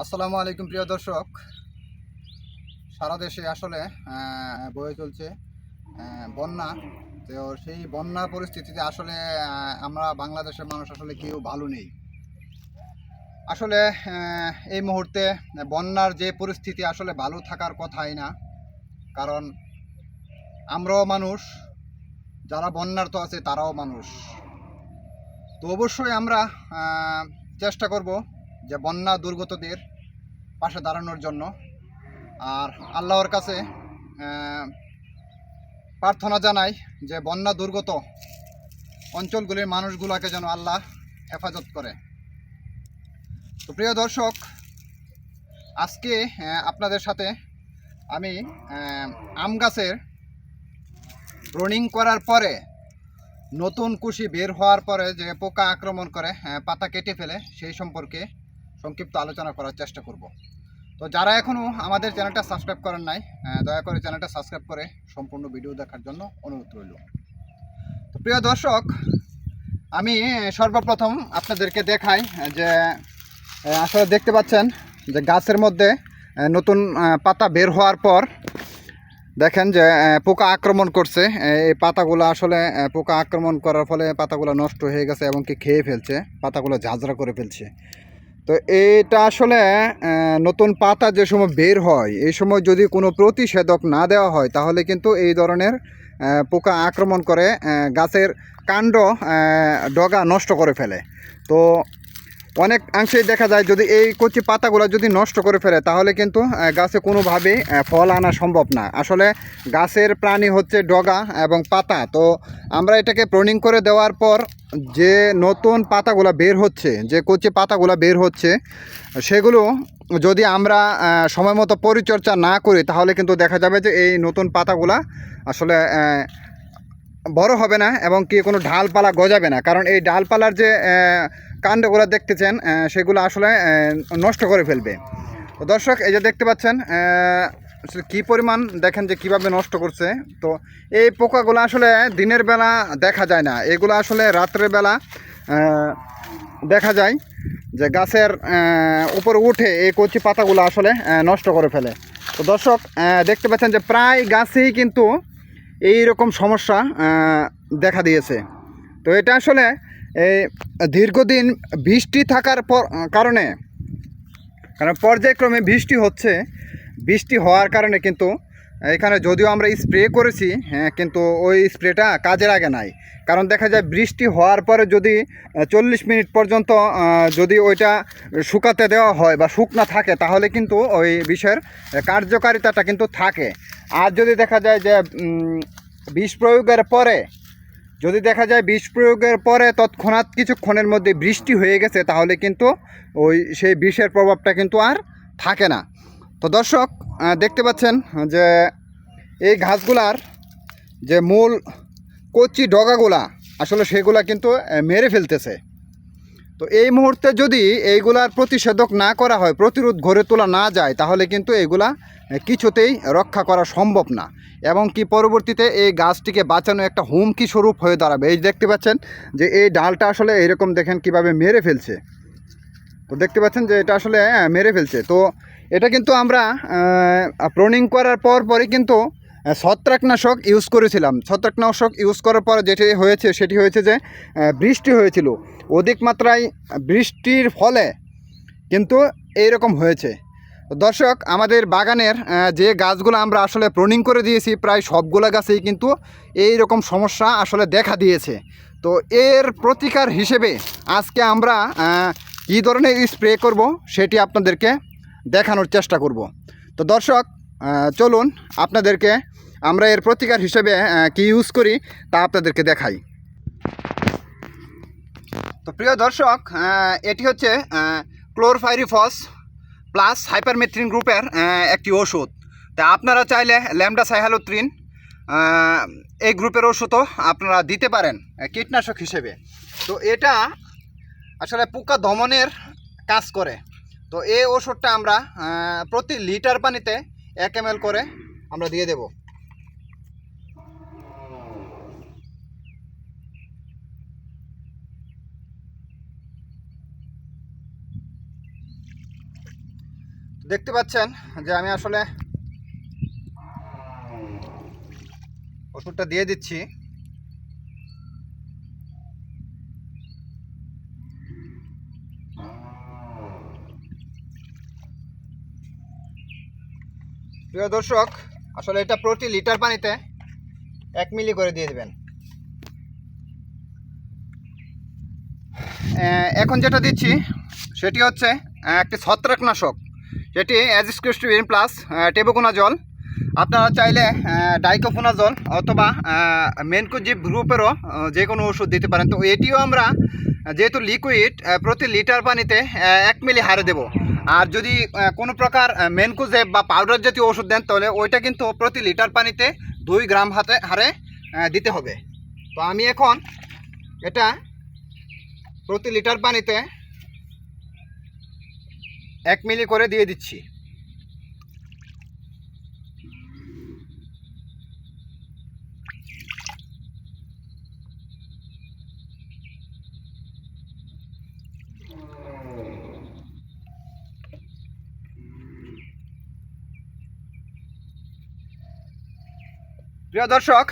আসসালামু আলাইকুম, প্রিয় দর্শক। সারা দেশে আসলে বয়ে চলছে বন্যা। তো সেই বন্যা পরিস্থিতিতে আসলে আমরা বাংলাদেশের মানুষ আসলে কেউ ভালো নেই। আসলে এই মুহূর্তে বন্যার যে পরিস্থিতি আসলে ভালো থাকার কথাই না। কারণ আমরাও মানুষ, যারা বন্যার তো আছে তারাও মানুষ। তো অবশ্যই আমরা চেষ্টা করব যে বন্যা দুর্গতদের পাশে দাঁড়ানোর জন্য। আর আল্লাহর কাছে প্রার্থনা জানাই যে বন্যা দুর্গত অঞ্চলগুলির মানুষগুলোকে যেন আল্লাহ হেফাজত করে। তো প্রিয় দর্শক, আজকে আপনাদের সাথে আমি আম গাছের রনিং করার পরে, নতুন কুশি বের হওয়ার পরে যে পোকা আক্রমণ করে পাতা কেটে ফেলে, সেই সম্পর্কে সংক্ষিপ্ত আলোচনা করার চেষ্টা করব। তো যারা এখনও আমাদের চ্যানেলটা সাবস্ক্রাইব করেন নাই দয়া করে চ্যানেলটা সাবস্ক্রাইব করে সম্পূর্ণ ভিডিও দেখার জন্য অনুরোধ রইল। তো প্রিয় দর্শক, আমি সর্বপ্রথম আপনাদেরকে দেখাই যে আসলে দেখতে পাচ্ছেন যে গাছের মধ্যে নতুন পাতা বের হওয়ার পর দেখেন যে পোকা আক্রমণ করছে। এই পাতাগুলো আসলে পোকা আক্রমণ করার ফলে পাতাগুলো নষ্ট হয়ে গেছে এবং কি খেয়ে ফেলছে, পাতাগুলো ঝাঁঝরা করে ফেলছে। তো এটা আসলে নতুন পাতা যে সময় বের হয়, এই সময় যদি কোনো প্রতিষেধক না দেওয়া হয়, তাহলে কিন্তু এই ধরনের পোকা আক্রমণ করে গাছের কাণ্ড ডগা নষ্ট করে ফেলে। তো অনেক অংশেই দেখা যায় যদি এই কচি পাতাগুলো যদি নষ্ট করে ফেলে, তাহলে কিন্তু গাছে কোনোভাবেই ফল আনা সম্ভব না। আসলে গাছের প্রাণী হচ্ছে ডগা এবং পাতা। তো আমরা এটাকে প্রনিং করে দেওয়ার পর যে নতুন পাতাগুলো বের হচ্ছে, যে কচি পাতাগুলো বের হচ্ছে, সেগুলো যদি আমরা সময় মতো পরিচর্যা না করি, তাহলে কিন্তু দেখা যাবে যে এই নতুন পাতাগুলা আসলে বড় হবে না এবং কি কোনো ডালপালা গজাবে না। কারণ এই ডালপালার যে কাণ্ডগুলো দেখতেছেন সেগুলো আসলে নষ্ট করে ফেলবে। তো দর্শক, এই যে দেখতে পাচ্ছেন কী পরিমাণ দেখেন যে কীভাবে নষ্ট করছে। তো এই পোকাগুলো আসলে দিনের বেলা দেখা যায় না। এগুলো আসলে রাত্রের বেলা দেখা যায় যে গাছের উপরে উঠে এই কচি পাতাগুলো আসলে নষ্ট করে ফেলে। তো দর্শক দেখতে পাচ্ছেন যে প্রায় গাছেই কিন্তু এই রকম সমস্যা দেখা দিয়েছে। তো এটা আসলে দীর্ঘদিন বৃষ্টি থাকার কারণে, কারণ পর্যায়ক্রমে বৃষ্টি হচ্ছে। বৃষ্টি হওয়ার কারণে কিন্তু এখানে যদিও আমরা স্প্রে করেছি হ্যাঁ কিন্তু ওই স্প্রেটা কাজের আগে নাই। কারণ দেখা যায় বৃষ্টি হওয়ার পরে যদি চল্লিশ মিনিট পর্যন্ত যদি ওইটা শুকাতে দেওয়া হয় বা শুকনা থাকে, তাহলে কিন্তু ওই বিষের কার্যকারিতাটা কিন্তু থাকে। আর যদি দেখা যায় যে বিষ প্রয়োগের পরে যদি দেখা যায় বিষ প্রয়োগের পরে তৎক্ষণাৎ কিছুক্ষণের মধ্যে বৃষ্টি হয়ে গেছে, তাহলে কিন্তু ওই সেই বিষের প্রভাবটা কিন্তু আর থাকে না। তো দর্শক দেখতে পাচ্ছেন যে এই ঘাসগুলার যে মূল কচি ডগাগুলা, আসলে সেগুলা কিন্তু মেরে ফেলতেছে। তো এই মুহূর্তে যদি এইগুলার প্রতিষেধক না করা হয় প্রতিরোধ গড়ে তোলা না যায় তাহলে কিন্তু এগুলা কিছুতেই রক্ষা করা সম্ভব না। এবং কি পরবর্তীতে এই গাছটিকে বাঁচানো একটা হুমকি স্বরূপ হয়ে দাঁড়াবে। এই দেখতে পাচ্ছেন যে এই ডালটা আসলে এরকম দেখেন কীভাবে মেরে ফেলছে। তো দেখতে পাচ্ছেন যে এটা আসলে আহ, মেরে ফেলছে। তো এটা কিন্তু আমরা প্রনিং করার পর পরই কিন্তু ছত্রাকনাশক ইউজ করেছিলাম। ছত্রাকনাশক ইউজ করার পর যেটি হয়েছে, সেটি হয়েছে যে বৃষ্টি হয়েছিল। অধিক মাত্রায় বৃষ্টির ফলে কিন্তু এইরকম হয়েছে। দর্শক, আমাদের বাগানের যে গাছগুলো আমরা আসলে প্রনিং করে দিয়েছি, প্রায় সবগুলো গাছেই কিন্তু এই রকম সমস্যা আসলে দেখা দিয়েছে। তো এর প্রতিকার হিসেবে আজকে আমরা কী ধরনের স্প্রে করব, সেটি আপনাদেরকে দেখানোর চেষ্টা করব। তো দর্শক চলুন আপনাদেরকে আমরা এর প্রতিকার হিসেবে কি ইউজ করি তা আপনাদেরকে দেখাই। তো প্রিয় দর্শক এটি হচ্ছে ক্লোরফাইরিফস প্লাস হাইপারমেথ্রিন গ্রুপের একটি ওষুধ। তা আপনারা চাইলে ল্যামডা সাইহালোত্রিন এই গ্রুপের ওষুধও আপনারা দিতে পারেন কীটনাশক হিসেবে। তো এটা আসলে পোকা দমনের কাজ করে। তো এই ওষুধটা আমরা প্রতি লিটার পানিতে এক এম করে আমরা দিয়ে দেব। দেখতে পাচ্ছেন যে আমি আসলে ওষুধটা দিয়ে দিচ্ছি। প্রিয় দর্শক, আসলে এটা প্রতি লিটার পানিতে এক মিলি করে দিয়ে দেবেন। এখন যেটা দিচ্ছি, সেটি হচ্ছে একটি ছত্রাকনাশক। যেটি অ্যাজিস্ক্রিস্টিন প্লাস টেবুকোনা জল আপনারা চাইলে ডাইকোফোনা জল অথবা মেনকোজিপ গ্রুপেরও যে কোনো ওষুধ দিতে পারেন। তো এটিও আমরা, যেহেতু লিকুইড প্রতি লিটার পানিতে এক মিলি হারে দেব। আর যদি কোনো প্রকার মেনকুজে বা পাউডার জাতীয় ওষুধ দেন, তাহলে ওইটা কিন্তু প্রতি লিটার পানিতে দুই গ্রাম হাতে হারে দিতে হবে। তো আমি এখন এটা প্রতি লিটার পানিতে এক মিলি করে দিয়ে দিচ্ছি। প্রিয় দর্শক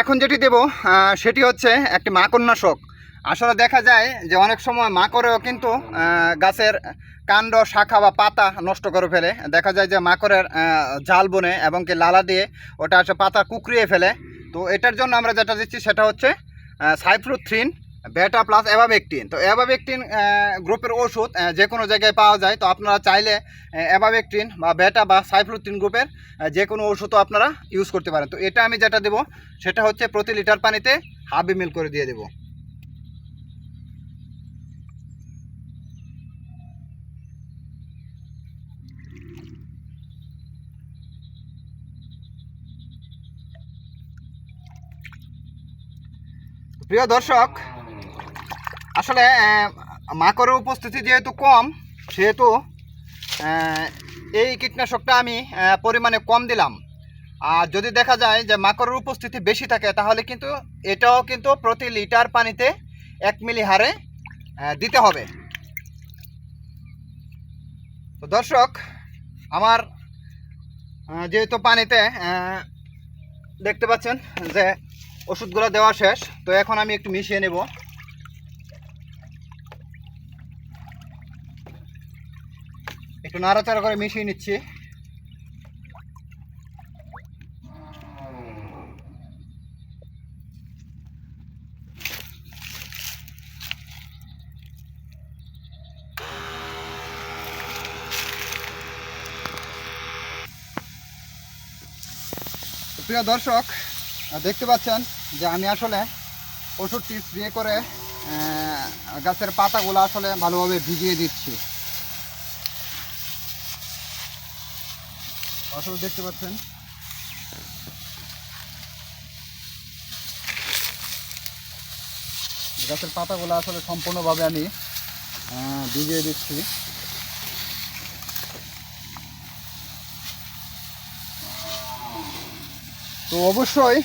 এখন যেটি দেব সেটি হচ্ছে একটি মাকড়নাশক আসলে দেখা যায় যে অনেক সময় মাকড়েও কিন্তু গাছের কাণ্ড, শাখা বা পাতা নষ্ট করে ফেলে। দেখা যায় যে মাকড়ের জাল বনে এবং কি লালা দিয়ে ওটা আসে পাতা কুকরিয়ে ফেলে। তো এটার জন্য আমরা যেটা দিচ্ছি সেটা হচ্ছে সাইফ্লুথ্রিন বেটা প্লাস অ্যাভাবেকটিন তো অ্যাভাবেকটিন গ্রুপের ওষুধ যে কোনো জায়গায় পাওয়া যায়। তো আপনারা চাইলে অ্যাভাবেকটিন বা বেটা বা সাইফ্লুথ্রিন গ্রুপের যে কোনো ওষুধও আপনারা ইউজ করতে পারেন। তো এটা আমি যেটা দেবো, সেটা হচ্ছে প্রতি লিটার পানিতে হাফ এম করে দিয়ে দেবো। প্রিয় দর্শক আসলে মাকড়ের উপস্থিতি যেহেতু কম, সেহেতু এই কীটনাশকটা আমি পরিমাণে কম দিলাম। আর যদি দেখা যায় যে মাকড়ের উপস্থিতি বেশি থাকে, তাহলে কিন্তু এটাও কিন্তু প্রতি লিটার পানিতে এক মিলি হারে দিতে হবে। তো দর্শক, আমার যেহেতু পানিতে দেখতে পাচ্ছেন যে ওষুধগুলো দেওয়া শেষ, তো এখন আমি একটু মিশিয়ে নেব। একটু নাড়াচাড়া করে মিশিয়ে নিচ্ছি। প্রিয় দর্শক দেখতে পাচ্ছেন যে আমি আসলে ওষুধটি স্প্রে করে গাছের পাতাগুলো আসলে ভালোভাবে ভিজিয়ে দিচ্ছি। ওষুধ দেখতে পাচ্ছেন। গাছের পাতাগুলো আসলে সম্পূর্ণভাবে আমি ভিজিয়ে দিচ্ছি। তো অবশ্যই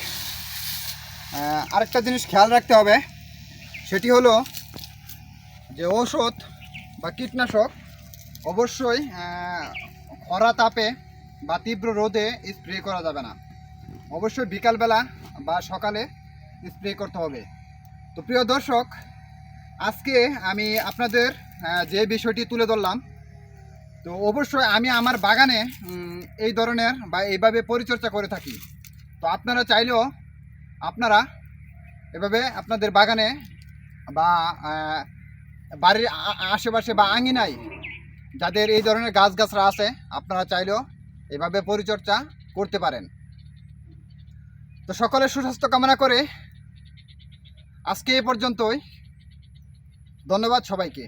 আরেকটা জিনিস খেয়াল রাখতে হবে, সেটি হলো যে ঔষধ বা কীটনাশক অবশ্যই খরা তাপে বা তীব্র রোদে স্প্রে করা যাবে না। অবশ্যই বিকালবেলা বা সকালে স্প্রে করতে হবে। তো প্রিয় দর্শক, আজকে আমি আপনাদের যে বিষয়টি তুলে ধরলাম, তো অবশ্যই আমি আমার বাগানে এই ধরনের বা এইভাবে পরিচর্যা করে থাকি। তো আপনারা চাইলেও আপনারা এভাবে আপনাদের বাগানে বা বাড়ির আশেপাশে বা আঙিনায় যাদের এই ধরনের গাছগাছরা আছে, আপনারা চাইলেও এভাবে পরিচর্যা করতে পারেন। তো সকলের সুস্বাস্থ্য কামনা করে আজকে এ পর্যন্তই। ধন্যবাদ সবাইকে।